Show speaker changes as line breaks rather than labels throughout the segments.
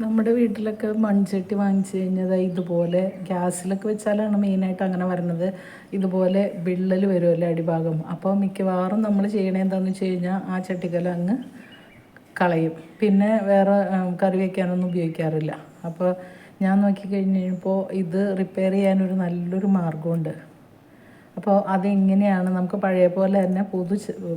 നമ്മുടെ വീട്ടിലൊക്കെ മൺചട്ടി വാങ്ങിച്ചു കഴിഞ്ഞാൽ ഇതുപോലെ ഗ്യാസിലൊക്കെ വെച്ചാലാണ് മെയിനായിട്ട് അങ്ങനെ വരുന്നത് ഇതുപോലെ വിള്ളൽ വരുമല്ലോ അടിഭാഗം. അപ്പോൾ മിക്കവാറും നമ്മൾ ചെയ്യണേ എന്താണെന്ന് വെച്ച് കഴിഞ്ഞാൽ ആ ചട്ടിക്കല അങ്ങ് കളയും. പിന്നെ വേറെ കറി വയ്ക്കാനൊന്നും ഉപയോഗിക്കാറില്ല. അപ്പോൾ ഞാൻ നോക്കി കഴിഞ്ഞപ്പോൾ ഇത് റിപ്പയർ ചെയ്യാനൊരു നല്ലൊരു മാർഗമുണ്ട് അപ്പോൾ അതെങ്ങനെയാണ്? നമുക്ക് പഴയ പോലെ തന്നെ പുതു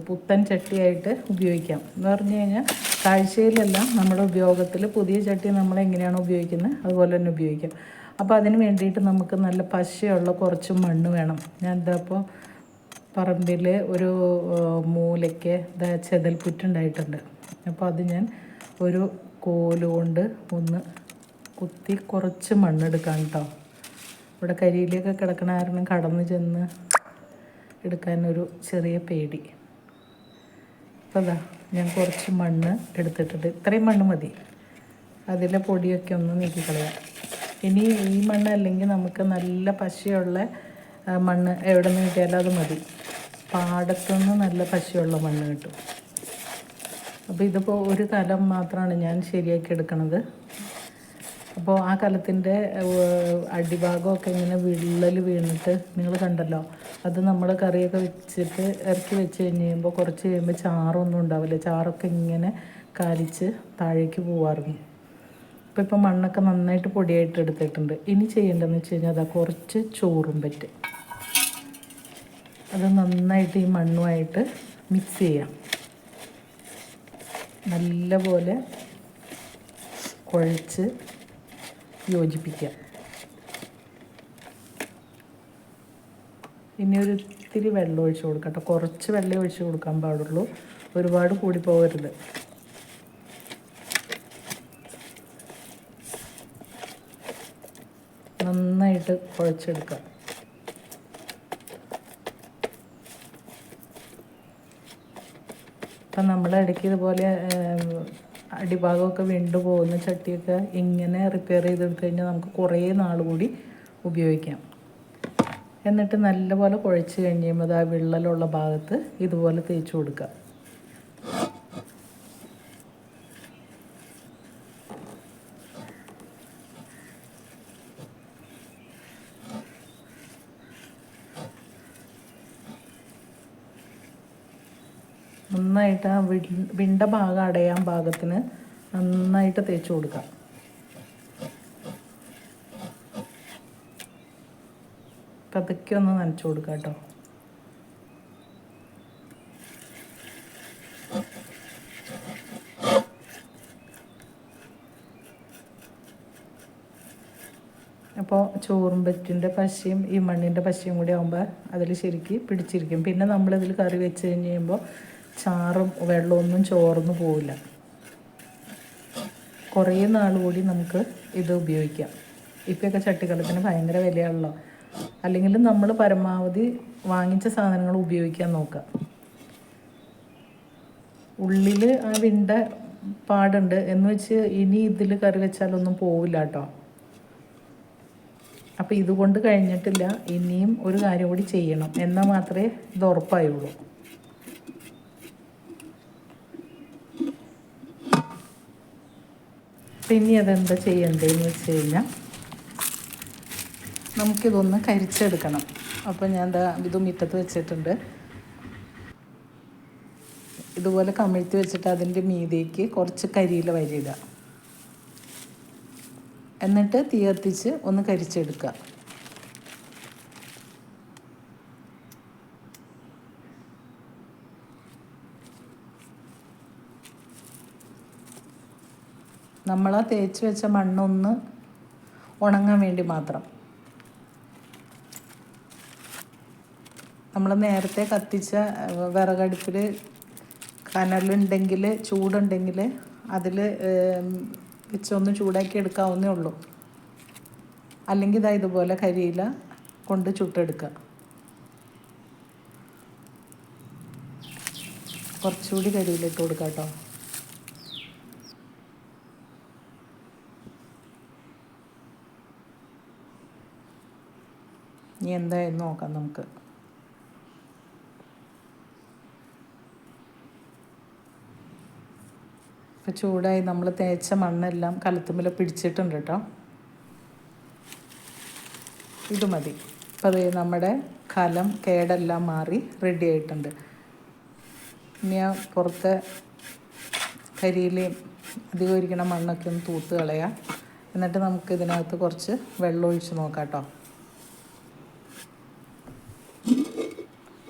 പുത്തൻ ചട്ടിയായിട്ട് ഉപയോഗിക്കാം. എന്ന് പറഞ്ഞു കഴിഞ്ഞാൽ കാഴ്ചയിലെല്ലാം നമ്മുടെ ഉപയോഗത്തിൽ പുതിയ ചട്ടി നമ്മൾ എങ്ങനെയാണ് ഉപയോഗിക്കുന്നത്? അതുപോലെ തന്നെ ഉപയോഗിക്കാം. അപ്പോൾ അതിന് വേണ്ടിയിട്ട് നമുക്ക് നല്ല പശയുള്ള കുറച്ച് മണ്ണ് വേണം. ഞാൻ എന്താ ഇപ്പോൾ പറമ്പിൽ ഒരു മൂലയ്ക്ക് ചെതൽപുറ്റുണ്ടായിട്ടുണ്ട്. അപ്പോൾ അത് ഞാൻ ഒരു കോലുകൊണ്ട് ഒന്ന് കുത്തി കുറച്ച് മണ്ണെടുക്കാം കേട്ടോ. ഇവിടെ കരിയിലൊക്കെ കിടക്കണ കാരണം കടന്നു ചെന്ന് എടുക്കാനൊരു ചെറിയ പേടി. അപ്പോൾ അതാ ഞാൻ കുറച്ച് മണ്ണ് എടുത്തിട്ടുണ്ട്. ഇത്രയും മണ്ണ് മതി. അതിലെ പൊടിയൊക്കെ ഒന്ന് നീക്കിക്കളയാം. ഇനി ഈ മണ്ണ് അല്ലെങ്കിൽ നമുക്ക് നല്ല പശയുള്ള മണ്ണ് എവിടെ നിന്ന് കിട്ടിയാലും അത് മതി. പാടത്തുനിന്ന് നല്ല പശയുള്ള മണ്ണ് കിട്ടും. അപ്പോൾ ഇതിപ്പോൾ ഒരു കലം മാത്രമാണ് ഞാൻ ശരിയാക്കി എടുക്കണത്. അപ്പോൾ ആ കലത്തിന്റെ അടിഭാഗമൊക്കെ ഇങ്ങനെ വിള്ളൽ വീണിട്ട് നിങ്ങൾ കണ്ടല്ലോ. അത് നമ്മൾ കറിയൊക്കെ വെച്ചിട്ട് ഇറക്കി വെച്ച് കഴിഞ്ഞ് കഴിയുമ്പോൾ കുറച്ച് കഴിയുമ്പോൾ ചാറൊന്നും ഉണ്ടാവില്ല. ചാറൊക്കെ ഇങ്ങനെ കാലിച്ച് താഴേക്ക് പോവാറുണ്ട്. അപ്പോൾ ഇപ്പോൾ മണ്ണൊക്കെ നന്നായിട്ട് പൊടിയായിട്ട് എടുത്തിട്ടുണ്ട്. ഇനി ചെയ്യേണ്ടതെന്ന് വെച്ച് കഴിഞ്ഞാൽ അതാ കുറച്ച് ചോറും പറ്റും. അത് നന്നായിട്ട് ഈ മണ്ണുമായിട്ട് മിക്സ് ചെയ്യാം. നല്ലപോലെ കുഴച്ച് യോജിപ്പിക്കാം ഇനി ഒരു ഇത്തിരി വെള്ളം ഒഴിച്ച് കേട്ടോ. കുറച്ച് വെള്ളം ഒഴിച്ച് കൊടുക്കാൻ പാടുള്ളൂ. ഒരുപാട് കൂടി പോകരുത്. നന്നായിട്ട് കുഴച്ചെടുക്കാം. അപ്പം നമ്മൾ ഇടയ്ക്ക് ഇതുപോലെ അടിഭാഗമൊക്കെ വീണ്ടു പോകുന്ന ചട്ടിയൊക്കെ ഇങ്ങനെ റിപ്പയർ ചെയ്തെടുത്ത് കഴിഞ്ഞാൽ നമുക്ക് കുറേ നാൾ കൂടി ഉപയോഗിക്കാം. എന്നിട്ട് നല്ലപോലെ കുഴച്ച് കഴിഞ്ഞ് ആ വിള്ളലുള്ള ഭാഗത്ത് ഇതുപോലെ തേച്ച് കൊടുക്കുക. നന്നായിട്ട് ആ വിണ്ട ഭാഗം അടയാൻ ഭാഗത്തിന് നന്നായിട്ട് തേച്ച് കൊടുക്കാം. പതുക്കെ ഒന്ന് നനച്ചു കൊടുക്കാം കേട്ടോ. അപ്പോൾ ചോറും പറ്റിന്റെ പശയും ഈ മണ്ണിന്റെ പശയും കൂടി ആകുമ്പോൾ അതിൽ ശരിക്ക് പിടിച്ചിരിക്കും. പിന്നെ നമ്മളിതിൽ കറി വെച്ച് കഴിഞ്ഞ് കഴിയുമ്പോൾ ചാറും വെള്ളമൊന്നും ചോർന്നു പോവില്ല. കുറേ നാൾ കൂടി നമുക്ക് ഇത് ഉപയോഗിക്കാം. ഇപ്പോഴൊക്കെ ചട്ടിക്കലത്തിന് ഭയങ്കര വിലയാണല്ലോ. അല്ലെങ്കിൽ നമ്മൾ പരമാവധി വാങ്ങിച്ച സാധനങ്ങൾ ഉപയോഗിക്കാൻ നോക്കുക. ഉള്ളിൽ ആ വിണ്ട പാടുണ്ട് എന്ന് വെച്ച് ഇനി ഇതിൽ കറി വെച്ചാലൊന്നും പോവില്ല കേട്ടോ. അപ്പോൾ ഇതുകൊണ്ട് കഴിഞ്ഞിട്ടില്ല. ഇനിയും ഒരു കാര്യം കൂടി ചെയ്യണം. എന്നാൽ മാത്രമേ ഇത് ഉറപ്പായുള്ളൂ. പിന്നെ അതെന്താ ചെയ്യേണ്ടതെന്ന് വെച്ച് കഴിഞ്ഞാൽ നമുക്കിതൊന്ന് കരിച്ചെടുക്കണം. അപ്പോൾ ഞാൻ എന്താ ഇത് മുറ്റത്ത് വെച്ചിട്ടുണ്ട്. ഇതുപോലെ കമിഴ്ത്തി വെച്ചിട്ട് അതിന്റെ മീതേക്ക് കുറച്ച് കരിയില വരിയിടുക. എന്നിട്ട് തീ കത്തിച്ച് ഒന്ന് കരിച്ചെടുക്കുക. നമ്മൾ ആ തേച്ച് വെച്ച മണ്ണൊന്ന് ഉണങ്ങാൻ വേണ്ടി മാത്രം. നമ്മൾ നേരത്തെ കത്തിച്ച വിറകടുപ്പിൽ കനലുണ്ടെങ്കിൽ ചൂടുണ്ടെങ്കിൽ അതിൽ വെച്ചൊന്ന് ചൂടാക്കി എടുക്കാവുന്നേ ഉള്ളൂ. അല്ലെങ്കിൽ ഇതാ ഇതുപോലെ കരിയില കൊണ്ട് ചുട്ടെടുക്കുക കുറച്ചുകൂടി കരിയിലിട്ട് കൊടുക്കാം കേട്ടോ ഇനി എന്തായാലും നോക്കാം നമുക്ക്. ഇപ്പം ചൂടായി നമ്മൾ തേച്ച മണ്ണെല്ലാം കലത്തുമ്പിൽ പിടിച്ചിട്ടുണ്ട് കേട്ടോ ഇത് മതി. അപ്പോൾ അത് നമ്മുടെ കലം കേടെല്ലാം മാറി റെഡി ആയിട്ടുണ്ട്. ഇനി ആ പുറത്തെ കരിയിലെയും അധികം ഇരിക്കണ മണ്ണൊക്കെ ഒന്ന് തൂത്ത് കളയാം. എന്നിട്ട് നമുക്ക് ഇതിനകത്ത് കുറച്ച് വെള്ളം ഒഴിച്ച് നോക്കാം കേട്ടോ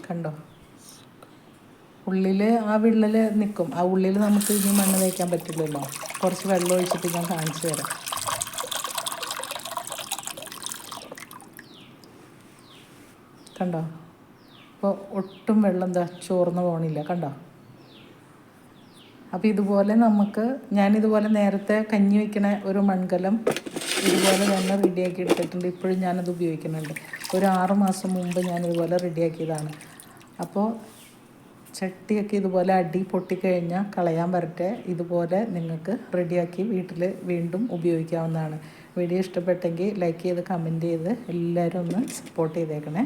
കണ്ടോ? ഉള്ളിൽ ആ വിള്ളൽ നിൽക്കും ആ ഉള്ളിൽ നമുക്ക് ഇനി മണ്ണ് തേക്കാൻ പറ്റില്ലല്ലോ. കുറച്ച് വെള്ളം ഒഴിച്ചിട്ട് ഞാൻ കാണിച്ചു തരാം. കണ്ടോ? അപ്പോൾ ഒട്ടും വെള്ളം എന്താ ചോർന്ന് പോകണില്ല കണ്ടോ? അപ്പോൾ ഇതുപോലെ നമുക്ക് ഞാനിതുപോലെ നേരത്തെ കഞ്ഞി വയ്ക്കണ ഒരു മൺകലം ഇതുപോലെ തന്നെ റെഡിയാക്കി എടുത്തിട്ടുണ്ട്. ഇപ്പോഴും ഞാനത് ഉപയോഗിക്കുന്നുണ്ട്. ഒരു ആറ് മാസം മുമ്പ് ഞാനിതുപോലെ റെഡിയാക്കിയതാണ് അപ്പോൾ ചട്ടിയൊക്കെ ഇതുപോലെ അടി പൊട്ടിക്കഴിഞ്ഞാൽ കളയാൻ വരട്ടെ ഇതുപോലെ നിങ്ങൾക്ക് റെഡിയാക്കി വീട്ടിൽ വീണ്ടും ഉപയോഗിക്കാവുന്നതാണ്. വീഡിയോ ഇഷ്ടപ്പെട്ടെങ്കിൽ ലൈക്ക് ചെയ്ത് കമന്റ് ചെയ്ത് എല്ലാവരും ഒന്ന് സപ്പോർട്ട് ചെയ്തേക്കണേ.